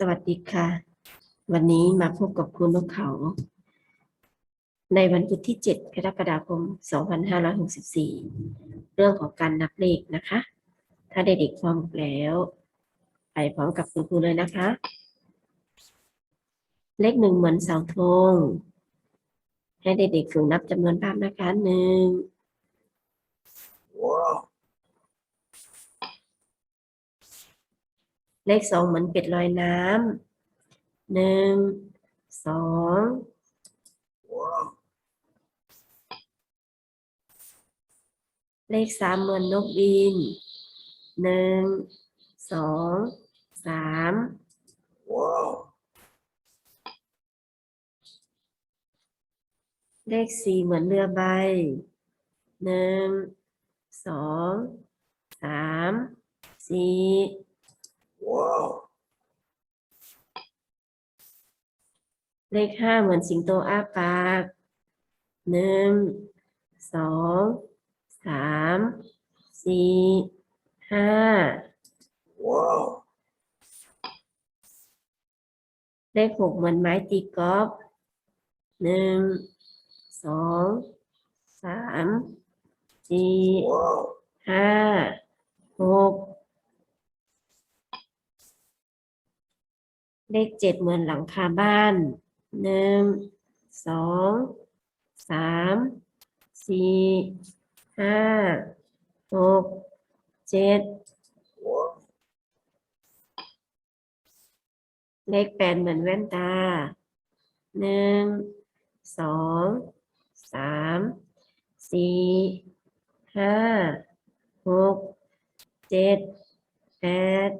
สวัสดีค่ะ วันนี้มาพบกับคุณนกเขา ในวันพุธที่ 7 กรกฎาคม 2564 เรื่องของการนับเลขนะคะ ถ้าเด็กๆพร้อมแล้ว ไปพร้อมกับคุณครูเลยนะคะ เลขหนึ่งเหมือนเสาธง ให้เด็กๆฝึกนับจำนวนภาพนะคะหนึ่ง เลขสองเหมือนเป็ดลอยน้ำหนึ่งสองเลขสามเหมือนนกบินหนึ่งสองสามเลขสี่เหมือนเรือใบหนึ่งสองสามสี่ เลขห้าเหมือนสิงโตอ้าปากหนึ่งสองสามสี่ห้าเลขหกเหมือนไม้ตีกอล์ฟหนึ่งสองสามสี่ห้าหก เลขเจ็ดเหมือนหลังคาบ้านหนึ่งสองสามสี่ห้าหกเจ็ดเลขแปดเหมือนแว่นตาหนึ่งสองสามสี่ห้าหกเจ็ดแปด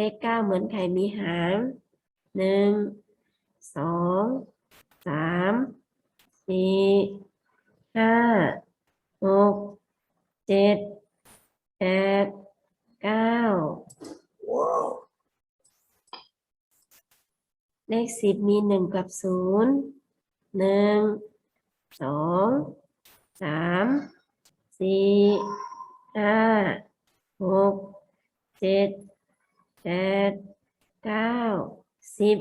เลขเก้าเหมือนไข่มีหางหนึ่งสองสามสี่ห้าหกเจ็ดแปดเก้าเลขสิบมีหนึ่งกับศูนย์หนึ่งสองสามสี่ห้าหกเจ็ด ปดเก้าสิบ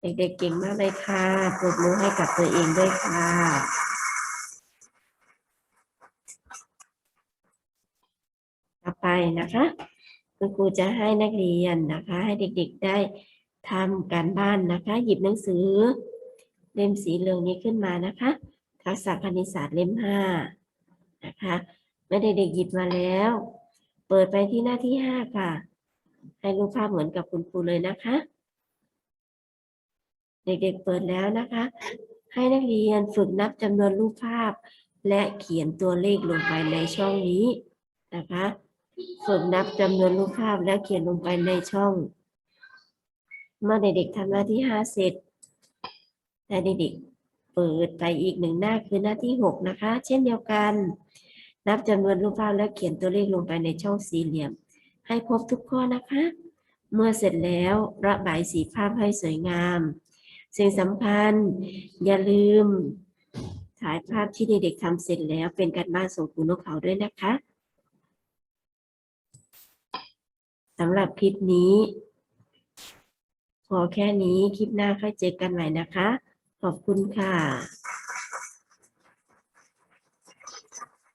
เด็กๆเก่งมากเลยค่ะปรบมือให้กับตัวเองด้วยค่ะต่อไปนะคะ คุณครูจะให้นักเรียนนะคะ ให้เด็กๆได้ทำการบ้านนะคะ หยิบหนังสือ เล่มสีเหลืองนี้ขึ้นมานะคะ ทักษะคณิตศาสตร์เล่มห้านะคะ เมื่อเด็กๆหยิบมาแล้ว เปิดไปที่หน้าที่ห้าค่ะ ให้รูปภาพเหมือนกับคุณครูเลยนะคะ เด็กๆเปิดแล้วนะคะ ให้นักเรียนฝึกนับจำนวนรูปภาพ และเขียนตัวเลขลงไปในช่องนี้นะคะ ฝึกนับจำนวนรูปภาพและเขียนลงไปในช่อง เมื่อเด็กๆทำหน้าที่ห้าเสร็จแต่เด็กๆเปิดไปอีกหนึ่งหน้าคือหน้าที่หกนะคะ เช่นเดียวกัน นับจำนวนรูปภาพและเขียนตัวเลขลงไปในช่องสี่เหลี่ยม ให้ครบทุกข้อนะคะ เมื่อเสร็จแล้วระบายสีภาพให้สวยงาม สิ่งสำคัญอย่าลืมถ่ายภาพที่เด็กๆทำเสร็จแล้วเป็นการบ้านส่งครูนกเขาด้วยนะคะสำหรับคลิปนี้ พอแค่นี้คลิปหน้าค่อยเจอกันใหม่นะคะ ขอบคุณค่ะ